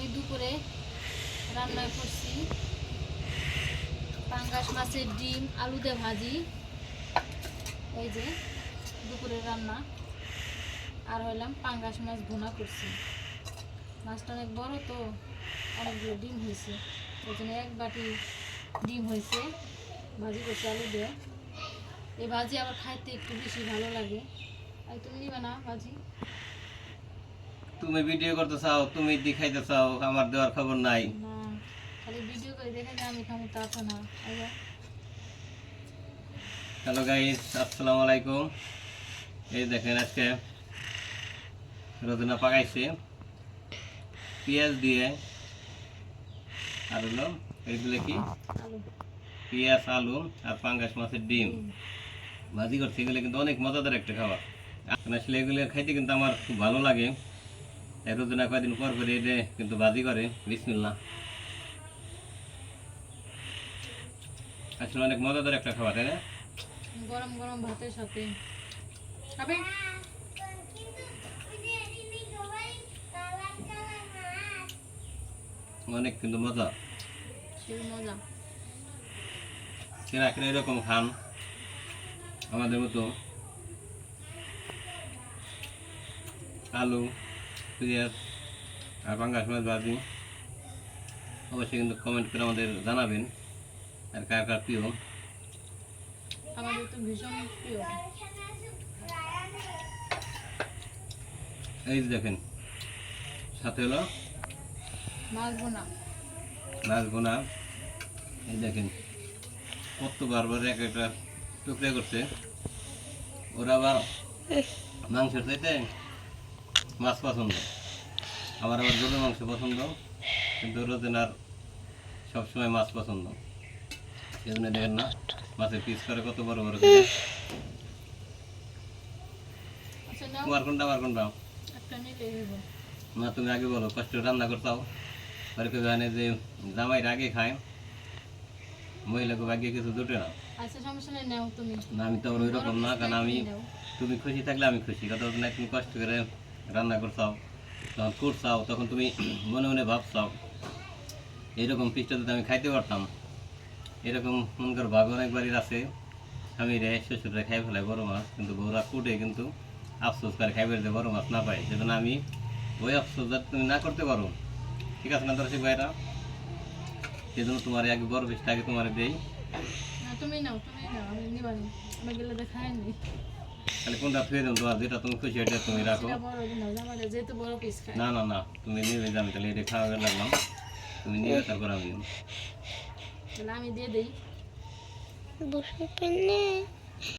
আমি দুপুরে রান্না করছি। পাঙ্গাস মাছের ডিম, আলু দিয়ে ভাজি। এই যে, দুপুরে রান্না। আর হইলাম পাঙ্গাস মাছ ভুনা করছি। মাছটা অনেক বড় তো, অনেকগুলো ডিম হয়েছে। ওই জন্য এক বাটি ডিম হয়েছে, ভাজি করছি আলু দিয়ে। এই ভাজি আবার খাইতে একটু বেশি ভালো লাগে। আর তুমি নিবে না ভাজি? তুমি ভিডিও করতে চাও তুমি দেখাইতে চাও আমার দেওয়ার খবর নাই। হ্যালো গাইস আসসালামু আলাইকুম। এই দেখেন আজকে রোদনা পাকাইছে। পেঁয়াজ দিয়ে আর হলো এইগুলো কি? পেঁয়াজ আলু আর পাঙ্গাস মাছের ডিম। ভাজি করছে এগুলো কিন্তু অনেক মজাদার একটা খাবার। আসলে এগুলো খাইতে কিন্তু আমার খুব ভালো লাগে। এই রোদনা কয়েকদিন পর করে এটা কিন্তু ভাজি করে বিসমিল্লা আসলে অনেক মজাদার একটা খাবার তাই না? গরম গরম ভাতের সাথে। খাবে? অনেক কিন্তু মজা। মজা। কেনা এরকম খান আমাদের মতো। আলু। পেঁয়াজ আর পাঙ্গাস মাছ ভাজি অবশ্যই কিন্তু কমেন্ট করে আমাদের জানাবেন আর কার কার প্রিয়? আমাদের তো ভীষণ প্রিয়। এই দেখেন সাথে হলো মাছ বোনা মাছ বোনা এই দেখেন কত বারবার এক একটা টুকরা করছে। ওরা আবার মাংসের চাইতে মাছ পছন্দ। আমার আবার গরুর মাংস পছন্দ কিন্তু রোজেনার সবসময় মাছ পছন্দ। এই জন্য দেখেন না মাছের পিস করে কত বড় বড় আচ্ছা তোমার কোনটা আমার কোনটা? না তুমি আগে বলো কষ্ট রান্না করতাও পরে কেউ জানে যে জামাইরা আগে খায় মহিলাকে ভাগ্যে কিছু জুটে না। আচ্ছা নেই না আমি তো ওই রকম না কারণ আমি তুমি খুশি থাকলে আমি খুশি। কথা হচ্ছে না তুমি কষ্ট করে রান্না করছাও তখন করছাও তখন তুমি মনে মনে ভাবছাও এরকম পিসটা যদি আমি খাইতে পারতাম, এরকম মন কর ভাগ অনেক বাড়ির আছে, আমি রে শ্বশুরে খাই ফেলাই বড় মাছ, কিন্তু বউরা কুটে কিন্তু আফসোস করে খাইবে যে বড় মাছ না পাই সেজন্য আমি ওই আফসোস যাতে তুমি না করতে পারো, ঠিক আছে না দর্শক ভাইরা? সেজন্য তোমার আগে বড় পিসটা আগে তোমার দেই। তুমি নাও তুমি নাও, আমি নিবা নি আমি গেলে দেখাই তাহলে কোনটা থুয়ে দেবো তোমার যেটা তুমি খুশি এটা তুমি রাখো। দিন না না না তুমি নিয়ে যাবে তাহলে এটা খাওয়া লাগলাম তুমি নিয়ে তারপর আমি আমি দিয়ে দিই। বসে